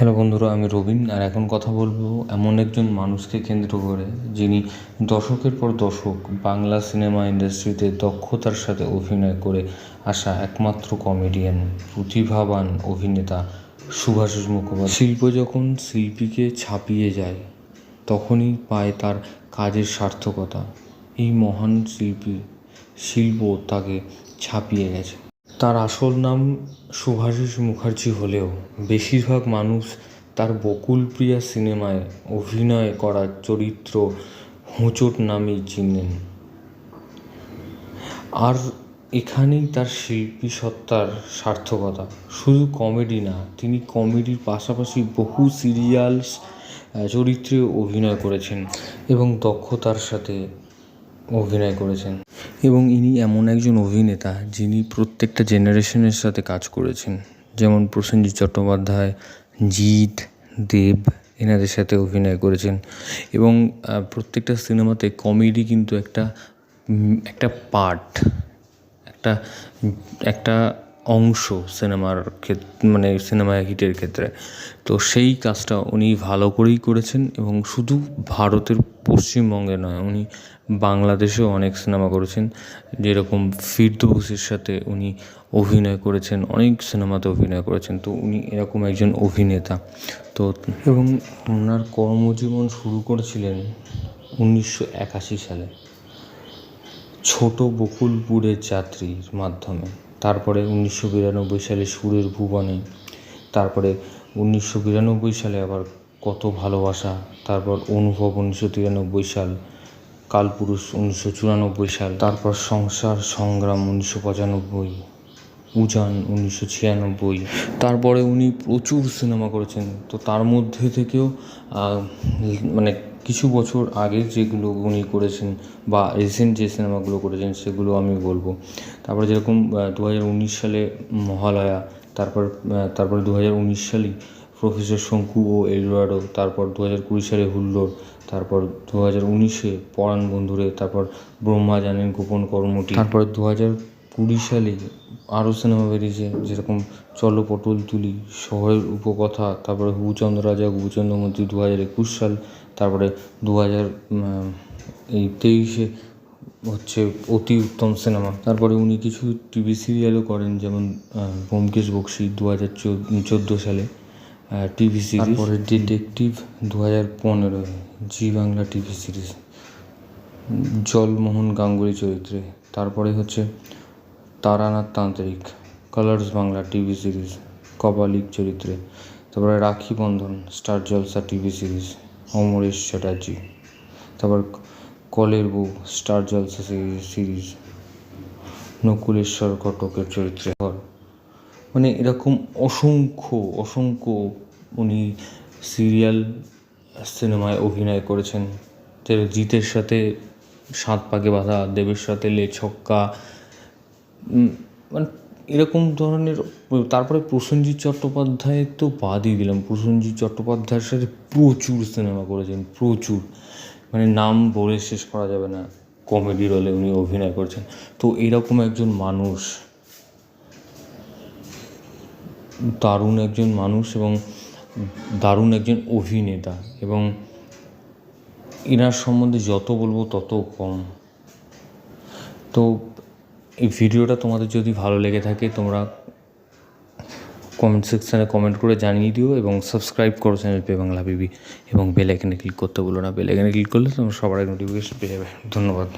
Hello বন্ধুরা, আমি রবিন আর এখন কথা বলব এমন একজন মানুষকে কেন্দ্র করে যিনি দশকের পর দশক বাংলা সিনেমা ইন্ডাস্ট্রিতে দক্ষতার সাথে অভিনয় করে আসা একমাত্র কমেডিয়ান, প্রতিভাবান অভিনেতা সুভাষিস মুখোপাধ্যায়। শিল্প যখন শিল্পীকে ছাপিয়ে যায়, তখনই পায় তার কাজের সার্থকতা। এই মহান শিল্পী, শিল্প তাকে ছাপিয়ে গেছে। তার আসল নাম শুভাশিস মুখার্জি হলেও বেশিরভাগ মানুষ তার বকুলপ্রিয়া সিনেমায় অভিনয় করা চরিত্র হোঁচট নামেই চিনেন। আর এখানেই তার শিল্পী সত্তার সার্থকতা। শুধু কমেডি না, তিনি কমেডির পাশাপাশি বহু সিরিয়ালস চরিত্রে অভিনয় করেছেন এবং দক্ষতার সাথে অভিনয় করেছেন। এবং ইনি এমন একজন অভিনেতা যিনি প্রত্যেকটা জেনারেশনের সাথে কাজ করেছেন। যেমন প্রসেনজিৎ চট্টোপাধ্যায়, জিৎ, দেব, এনাদের সাথে অভিনয় করেছেন। এবং প্রত্যেকটা সিনেমাতে কমেডি কিন্তু একটা একটা পার্ট একটা একটা অংশ সিনেমার ক্ষেত্রে মানে সিনেমা হিটের ক্ষেত্রে। তো সেই কাজটা উনি ভালো করেই করেছেন এবং শুধু ভারতের পশ্চিমবঙ্গে নয়, উনি বাংলাদেশেও অনেক সিনেমা করেছেন। যেরকম ফিরদৌসের সাথে উনি অভিনয় করেছেন, অনেক সিনেমাতে অভিনয় করেছেন। তো উনি এরকম একজন অভিনেতা। তো এবং ওনার কর্মজীবন শুরু করেছিলেন উনিশশো একাশি সালে। ছোট বকুলপুরের যাত্রীর মাধ্যমে। তারপরে উনিশশো বিরানব্বই সালে সুরের ভুবনে, তারপরে উনিশশো বিরানব্বই সালে আবার কত ভালোবাসা, তারপর অনুভব উনিশশো তিরানব্বই সাল, কালপুরুষ উনিশশো চুরানব্বই সাল, তারপর সংসার সংগ্রাম উনিশশো পঁচানব্বই, উজান উনিশশো ছিয়ানব্বই, তারপরে উনি প্রচুর সিনেমা করেছেন। তো তার মধ্যে থেকেও মানে কিছু বছর আগে যেগুলো উনি করেছেন বা রিসেন্ট যে সিনেমাগুলো করেছেন সেগুলো আমি বলব। তারপরে যেরকম দু হাজার উনিশ সালে মহালয়া, তারপর তারপরে দু হাজার উনিশ সালেই প্রফেসর শঙ্কু ও এলডোরাডো, তারপর দু হাজার কুড়ি সালে হুল্লোড়, তারপর দু হাজার উনিশে পরাণ বন্ধুরে, তারপর ব্রহ্মা জানেন গোপন কর্মটি, তারপর দু হাজার কুড়ি সালে আরও সিনেমা বেরিয়েছে, যেরকম চলো পটল তুলি শহরের উপকথা, তারপরে হুচন্দ্র রাজা মন্ত্রী দু হাজার একুশ সাল, তারপরে দু হাজার এই তেইশে হচ্ছে অতি উত্তম সিনেমা। তারপরে উনি কিছু টিভি সিরিয়ালও করেন, যেমন ব্যোমকেশ বক্সি দু হাজার চোদ্দ সালে টিভি সিরিজ। তারপরে ডিটেকটিভ দু হাজার পনেরো Zee Bangla TV series. Jalmohan Ganguly চরিত্রে। তারপরে হচ্ছে Taranath Tantrik, Colors Bangla TV series কপালিক চরিত্রে। তারপরে Rakhi Bandhan, Star Jalsha TV series Amaresh Chatterjee. তারপর কলের বউ, স্টার জলসা সিরিজ নকুলেশ্বর ঘটকের চরিত্রে। মানে এরকম অসংখ্য অসংখ্য উনি সিরিয়াল সিনেমায় অভিনয় করেছেন। জিতের সাথে সাত পাকে বাঁধা, দেবের সাথে লে ছক্কা মানে এরকম ধরনের, তারপরে প্রসেনজিৎ চট্টোপাধ্যায় তো বাদই দিলাম। প্রসেনজিৎ চট্টোপাধ্যায়ের সাথে প্রচুর সিনেমা করেছেন, প্রচুর। মানে নাম বলে শেষ করা যাবে না। কমেডি রোলে উনি অভিনয় করছেন। তো এরকম একজন মানুষ, দারুণ একজন মানুষ এবং দারুণ একজন অভিনেতা এবং এনার সম্বন্ধে যত বলব তত কম। তো এই ভিডিওটা তোমাদের যদি ভালো লেগে থাকে, তোমরা কমেন্ট সেকশানে কমেন্ট করে জানিয়ে দিও এবং সাবস্ক্রাইব করো চ্যানেল পে বাংলা বিবি এবং বেল ক্লিক করতে বলো না। বেল ক্লিক করলে তোমরা সবার নোটিফিকেশন পেয়ে যাবে। ধন্যবাদ।